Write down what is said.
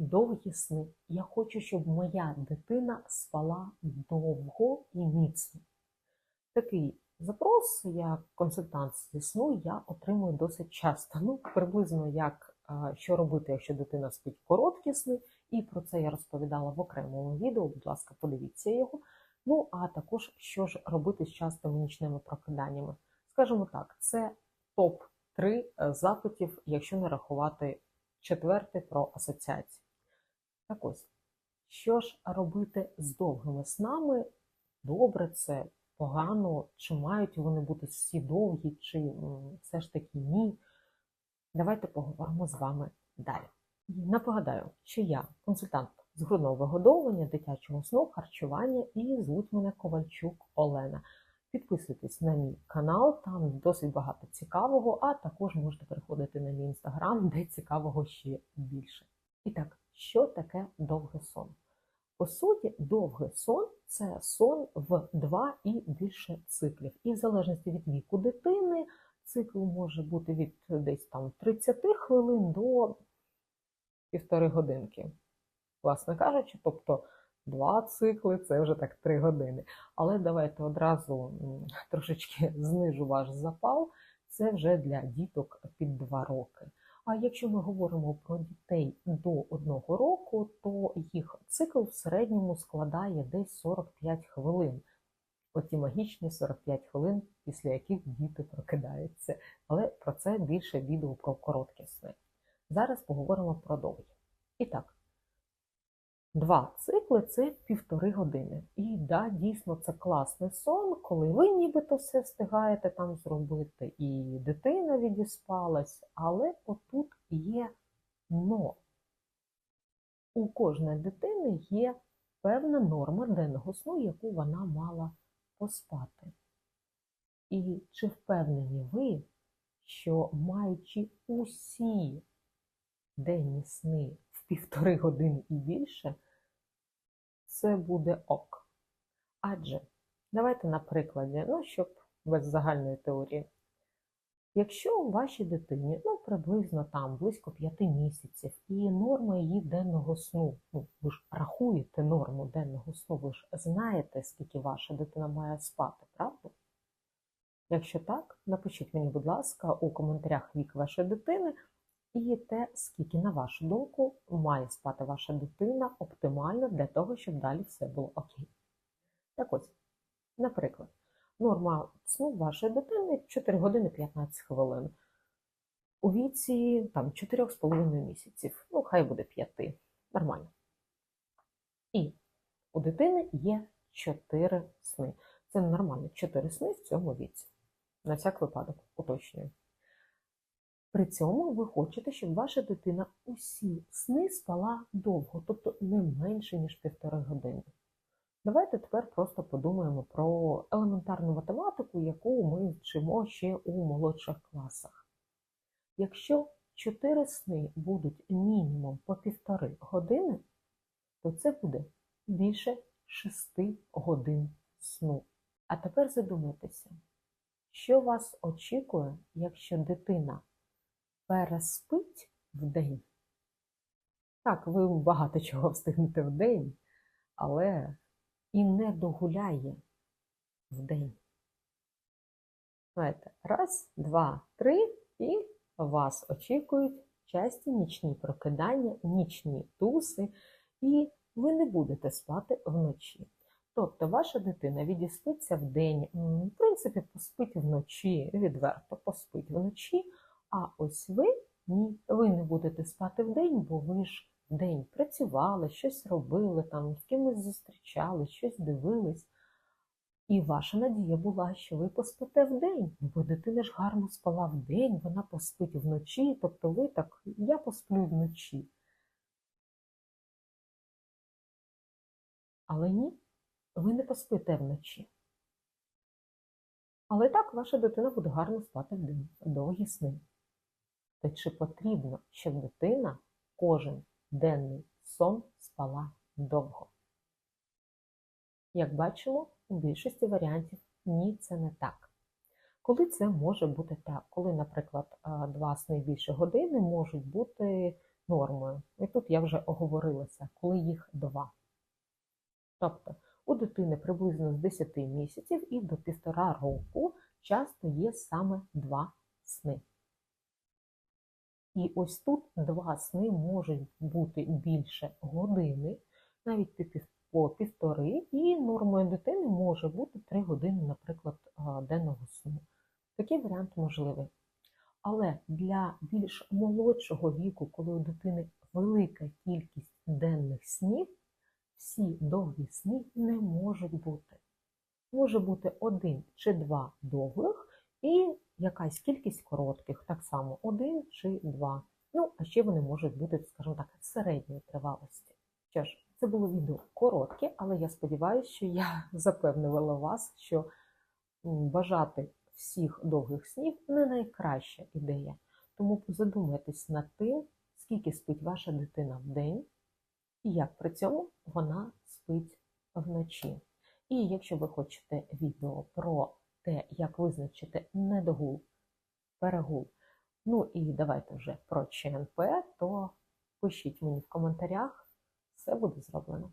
довгі сни. Я хочу, щоб моя дитина спала довго і міцно. Такий запрос, як консультант зі сну, я отримую досить часто. Ну, приблизно як що робити, якщо дитина спить короткі сни, і про це я розповідала в окремому відео. Будь ласка, подивіться його. Ну, а також що ж робити з частими нічними прокиданнями. Скажімо так, це топ-3 запитів, якщо не рахувати четвертий про асоціації. Так ось, що ж робити з довгими снами? Добре, це погано, чи мають вони бути всі довгі, чи все ж таки ні. Давайте поговоримо з вами далі. І Напогадаю, що я консультант з грудного вигодовування, дитячого сну, харчування і звуть мене Ковальчук Олена. Підписуйтесь на мій канал, там досить багато цікавого, а також можете переходити на мій інстаграм, де цікавого ще більше. І так, що таке довгий сон? По суті, довгий сон це сон в два і більше циклів. І в залежності від віку дитини, цикл може бути від десь там 30 хвилин до півтори годинки. Власне кажучи, тобто два цикли це вже так три години. Але давайте одразу трошечки знижу ваш запал. Це вже для діток під два роки. А якщо ми говоримо про дітей до одного року, то їх цикл в середньому складає десь 45 хвилин. Оті магічні 45 хвилин, після яких діти прокидаються. Але про це більше відео про короткі сни. Зараз поговоримо про довгі. І так, два цикли це півтори години. І да, дійсно, це класний сон, коли ви нібито все встигаєте там зробити, і дитина відіспалась, але отут є но. У кожної дитини є певна норма денного сну, яку вона мала поспати. І чи впевнені ви, що маючи усі денні сни півтори години і більше, це буде ок. Адже, давайте на прикладі, ну, щоб без загальної теорії. Якщо у вашій дитині, ну, приблизно там близько 5 місяців, і норма її денного сну, ну, ви ж рахуєте норму денного сну, ви ж знаєте, скільки ваша дитина має спати, правда? Якщо так, напишіть мені, будь ласка, у коментарях вік вашої дитини і те, скільки, на вашу думку, має спати ваша дитина оптимально для того, щоб далі все було окей. Так ось, наприклад, норма сну вашої дитини 4 години 15 хвилин. У віці там 4,5 місяців, ну хай буде 5, нормально. І у дитини є 4 сни. Це нормально, 4 сни в цьому віці. На всяк випадок, уточнюю. При цьому ви хочете, щоб ваша дитина усі сни спала довго, тобто не менше, ніж півтори години. Давайте тепер просто подумаємо про елементарну математику, яку ми вчимо ще у молодших класах. Якщо 4 сни будуть мінімум по півтори години, то це буде більше 6 годин сну. А тепер задумайтеся, що вас очікує, якщо дитина переспить в день. Так, ви багато чого встигнете в день, але і не догуляє в день. Знаєте, раз, два, три, і вас очікують часті нічні прокидання, нічні туси, і ви не будете спати вночі. Тобто ваша дитина відіспиться в день, в принципі, поспить вночі, відверто поспить вночі, а ось ви ні, ви не будете спати вдень, бо ви ж вдень працювали, щось робили, там, з кимось зустрічали, щось дивились. І ваша надія була, що ви поспите вдень, бо дитина ж гарно спала вдень, вона поспить вночі, тобто ви так, я посплю вночі. Але ні, ви не поспите вночі. Але так ваша дитина буде гарно спати вдень, довгі сни. Та чи потрібно, щоб дитина кожен денний сон спала довго? Як бачимо, у більшості варіантів ні, це не так. Коли це може бути так? Коли, наприклад, два сни більше години можуть бути нормою. І тут я вже оговорилася, коли їх два. Тобто у дитини приблизно з 10 місяців і до півтора року часто є саме два сни. І ось тут два сни можуть бути більше години, навіть по півтори, і нормою дитини може бути 3 години, наприклад, денного сну. Такий варіант можливий. Але для більш молодшого віку, коли у дитини велика кількість денних снів, всі довгі сни не можуть бути. Може бути один чи два довгих і якась кількість коротких, так само один чи два. Ну, а ще вони можуть бути, скажімо так, середньої тривалості. Що ж, це було відео коротке, але я сподіваюся, що я запевнила вас, що бажати всіх довгих снів не найкраща ідея. Тому задумайтесь над тим, скільки спить ваша дитина в день, і як при цьому вона спить вночі. І якщо ви хочете відео про те, як визначити недогул, перегул, ну і давайте вже про ЧНП, то пишіть мені в коментарях, все буде зроблено.